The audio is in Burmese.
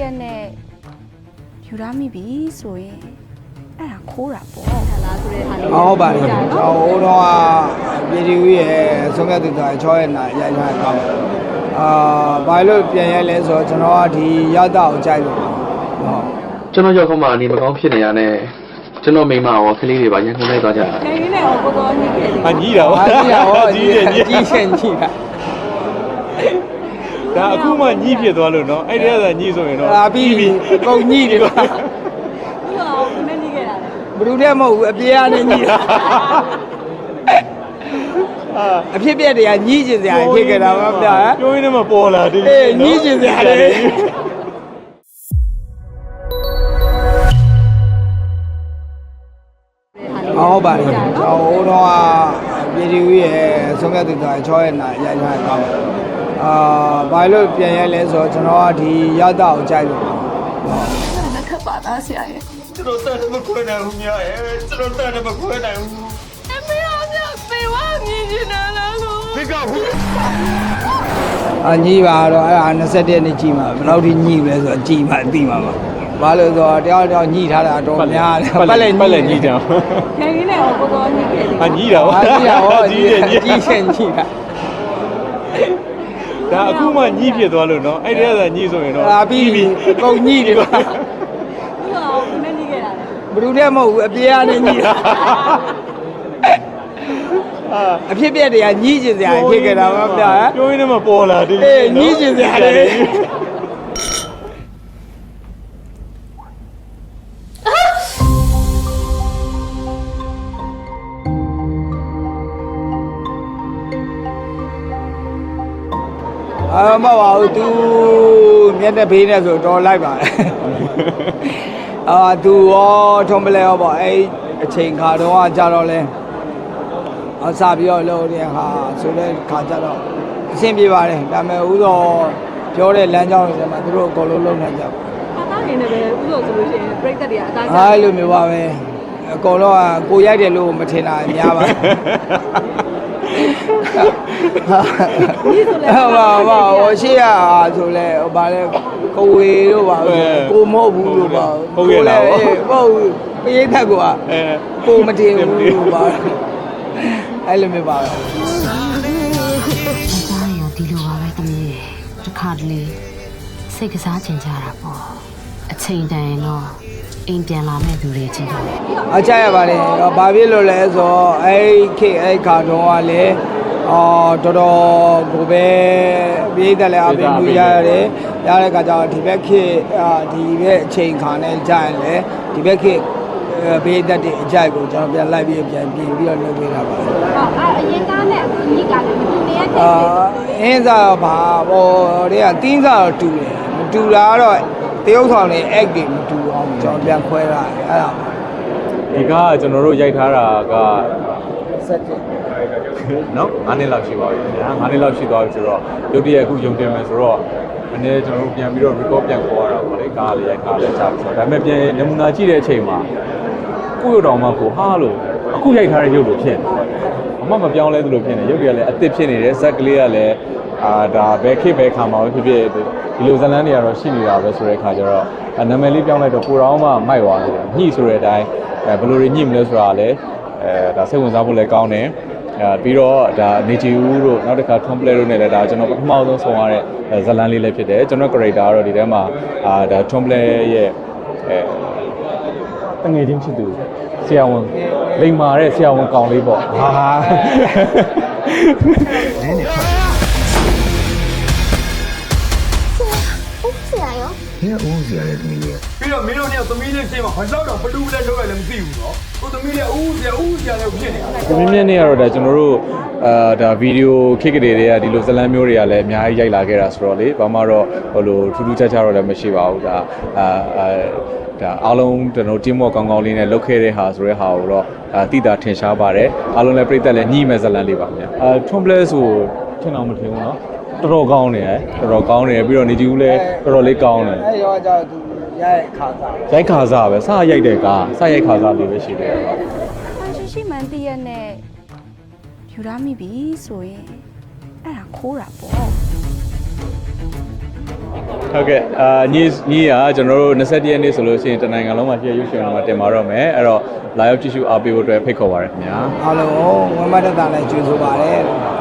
ရက်နဲ့ယူရမိပြီဆိုရင်အဲ့ဒါခိုးတာပေါ့လားဆိုတဲ့ဟာလေးဟုတ်ပါတယ်ကျွန်တော်ဟိုတော့ပြည်သူရဲ့ဆုံးဖြတ်သူက6ရက်နာရိုက်ထားကောင်းတယ်အာဘာလို့ပြန်ရိုက်လဲဆိုတော့ကျွန်တော်ကဒီရတာကိုကြိုက်လို့ဟုတ်ကျွန်တော်ရောက်ခမအနေမကောင်းဖြစ်နေရတဲ့ကျွန်တော်မိမရောကလေးတွေပါရန်ကုန်လိုက်သွားကြတာခိုင်ရင်းနဲ့ဟောပေါ်တော်ညစ်ခဲ့တယ်အညီးတာဗောအာကြီးတာဟောကြီးတယ်ညီးကြီးရှင်ကြီးတာ ဒါအခုမှညီးဖြစ်သွားလို့နော်အဲ့ဒီကညီးဆိုရင်တော့အာပြီးပြီကုန်ကြီးတယ်ကွာသူကဟောဘယ်နဲ့ညစ်ခဲ့တာလဲဘယ်သူတည်းမဟုတ်ဘူးအပြေးရနဲ့ကြီးတာအာအဖြစ်ပြက်တွေကကြီးကျင်စရာဖြစ်ခဲ့တာပါဗျာပြောရင်းနဲ့မှပေါ်လာတယ်အေးညီးကျင်စရာလေဟုတ်ပါတယ်ကျွန်တော်ဟိုတော့ပြည်သူရဲ့ဆုံးဖြတ်သူက6ရက်နာရိုက်ထားကောင်းတယ် အာဘာလို့ပြန်ရိုက်လဲဆိုတော့ကျွန်တော်ကဒီရတာကိုကြိုက်လို့ဟုတ်လက်ထပ်ပါသားဆရာရဲ့ကျွန်တော်တန်တယ်မခွဲနိုင်ဘူးများရဲ့ကျွန်တော်တန်တယ်မခွဲနိုင်ဘူးအမေအမြပေဝမြင်နေတာလားလို့ဒီကဘူးအညီပါတော့အဲ့ဒါ21ရက်နေ့ကြည်မှာဘယ်လောက်ထိညီလဲဆိုတော့ကြည်မှာအသိမှာပါဘာလို့ဆိုတော့တယောက်တယောက်ညီထားတာတော့များတယ်ပတ်လက်ပတ်လက်ညီးတယ်ခိုင်ရင်းနဲ့ဟောပေါ်တော်ညစ်ခဲ့တယ်အညီးတာဗောအာကြီးတာဟောကြီးတယ်ညီးကြီးရှင်ကြီးတာ ဒါအခုမှညီးဖြစ်သွားလို့နော်အဲ့ဒီကညီးဆိုရင်တော့အာပြီးပြီကုန်ညီတယ်ကွာသူကဟောဘယ်နဲ့ညစ်ခဲ့တာလဲဘယ်သူတည်းမဟုတ်ဘူးအပြေးရနဲ့ညီတာအာအဖြစ်ပြက်တွေကညီးကျင်စရာဖြစ်ခဲ့တာပါဗျာပြောရင်းနဲ့မှပေါ်လာတယ်အေးညီးကျင်စရာလေ အာမဟုတ်ပါဘူး तू မျက်နှာဖေးနဲ့ဆိုတော့လိုက်ပါတယ်အာ तू ရောထုံးပလဲရောပေါ့အဲ့အချိန်ခါတော့ကကြတော့လဲအစပြီးတော့လို့တဲ့ဟာဆိုတဲ့ခါကြတော့အဆင်ပြေပါတယ်ဒါပေမဲ့ဥသောပြောတဲ့လမ်းကြောင်းတွေမှာသူတို့အကုန်လုံးလုံနိုင်ကြပါအသားရင်းနဲ့ပဲဥစ္စာဆိုလို့ရှိရင်ပြိတ္တတွေကအသားအားလိုမျိုးပါပဲအကုန်လုံးကကိုရိုက်တယ်လို့မထင်တာများပါဒီဆိုလဲ ဟုတ်ပါပါဟိုရှိရဆိုလဲဟိုဗာလဲကိုဝေတို့ပါကိုမဟုတ်ဘူးလို့ပါဟုတ်ဘူးပေးထက်ကအဲကိုမတင်ဘူးလို့ပါအဲ့လိုမျိုးပါပဲ။ဒါရောဒီလိုပါပဲသမီးရဲ့တစ်ခါတလေစိတ်ကစားချင်ကြတာပေါ့။အချိန်တန်ရင်တော့ အိမ်ပြန်လာမဲ့သူတွေကြီးတော့အကြရပါတယ်ဘာဖြစ်လို့လဲဆိုတော့အဲ့ခေတ်အဲ့ခါတော့ကလည်းအော်တော်တော်ကိုပဲပြေးတယ်လည်းအပင်မှုရရတယ်ရတဲ့ခါကျတော့ဒီဘက်ခေတ်အာဒီဘက်အချိန်ခါနဲ့ကြာရင်လည်းဒီဘက်ခေတ်ဘေးတက်တဲ့အကြိုက်ကိုကျွန်တော်ပြန်လိုက်ပြီးပြန်ပြင်ပြီးတော့လုပ်ပေးတာပါအရင်ကားနဲ့အခုညစ်ကလည်းမတူနေရတဲ့အာအင်းစားဘာဘောတွေကတင်းစားတော့တူတယ်မတူတာကတော့တရုပ်ဆောင်နေ egg တွေမတူအောင် ကျွန်တော်ပြန်ခွဲတာအဲ့ဒါပါဒီကကျွန်တော်တို့ရိုက်ထားတာကဆက်ကြည့်နော်9နှစ်လောက်ရှိပါပြီခင်ဗျာ9နှစ်လောက်ရှိသွားပြီဆိုတော့ရုပ်တရက်အခုယုံတင်မယ်ဆိုတော့မနေ့ကျွန်တော်တို့ပြန်ပြီးတော့ record ပြန်ခေါ်ရတာပေါ့လေကားလေးရိုက်ကားလေးချပြီးဆိုတော့ဒါပေမဲ့ပြန်နမူနာကြည့်တဲ့အချိန်မှာကိုယ့်ရုပ်တော်မှကိုဟာလို့အခုရိုက်ထားတဲ့ရုပ်လိုဖြစ်နေအမမပြောင်းလဲသလိုဖြစ်နေရုပ်တွေကလည်းအစ်စ်ဖြစ်နေတယ်ဇက်ကလေးကလည်း အာဒါဘယ်ခေတ်ဘယ်ခါမှာပဲဖြစ်ဖြစ်ဒီလိုဇလန်းတွေကတော့ရှိနေတာပဲဆိုတဲ့ခါကျတော့အာနာမည်လေးပြောင်းလိုက်တော့ကိုတော်မှမိုက်သွားတယ်ညှိဆိုတဲ့အတိုင်းအဲဘယ်လိုတွေညှိမလဲဆိုတာလည်းအဲဒါစိတ်ဝင်စားဖို့လည်းကောင်းတယ်အဲပြီးတော့ဒါနေချီဦးတို့နောက်တစ်ခါ Trumplet တို့နဲ့လည်းဒါကျွန်တော်ပထမဆုံးဆောင်ရတဲ့ဇတ်လန်းလေးလည်းဖြစ်တယ်ကျွန်တော် character ကတော့ဒီထဲမှာအာဒါ Trumplet ရဲ့အဲတငယ်ချင်းဖြစ်သူဆရာဝန်လိမ္မာတဲ့ဆရာဝန်ကောင်လေးပေါ့ဟာ ပြီးတော့မင်းတို့เนี่ยသမီးလေးရှင်းမှာဘာလို့တော့ဘလူးလည်းလောက်ရလည်းမသိဘူးနော်ကိုသမီးလေးအူးစရာအူးစရာလည်းဖြစ်နေတာ ကိုမြင့်မြင့်နေရတော့ဒါကျွန်တော်တို့အာဒါဗီဒီယိုခစ်ကလေးတွေကဒီလိုဇတ်လန်းမျိုးတွေကလည်းအများကြီးရိုက်လာခဲ့တာဆိုတော့လေဘာမှတော့ဟိုလိုထူးထူးခြားခြားတော့လည်းမရှိပါဘူးဒါအာအာဒါအားလုံးကျွန်တော် team work ကောင်းကောင်းလေးနဲ့လုပ်ခဲ့တဲ့ဟာဆိုတဲ့ဟာကိုတော့ဒါတိတာထင်ရှားပါတယ်အားလုံးလည်းပြည့်သက်လည်းညှိမဲ့ဇတ်လန်းလေးပါခင်ဗျာအာ Trumple ဆိုထင်အောင်မထင်ဘူးเนาะ တော်တော်ကောင်းနေတယ်တော်တော်ကောင်းနေတယ်ပြီးတော့နေကြည့်ဦးလည်းတော်တော်လေးကောင်းတယ်အဲ့ရောကျတော့သူရရဲ့ခါစားရိုက်ခါစားပဲစရိုက်တဲ့ကားစရိုက်ခါစားလေးပဲရှိတယ်အာရှိရှိမှန်တရက်နဲ့ယူရမိပြီဆိုရင်အဲ့ဒါခိုးတာပေါ့ဟုတ်ကဲ့အာညီညီကကျွန်တော်တို့21ရက်နေ့ဆိုလို့ရှိရင်တနိုင်ငံလုံးမှာရှိရရွှေရှင်မှာတင်ပါတော့မယ်အဲ့တော့လာရောက်ကြည့်ရှုအားပေးဖို့အတွက်ဖိတ်ခေါ်ပါရခင်ဗျာအားလုံးဝမ်းမတ္တတာနဲ့ကြိုဆိုပါတယ်ဟု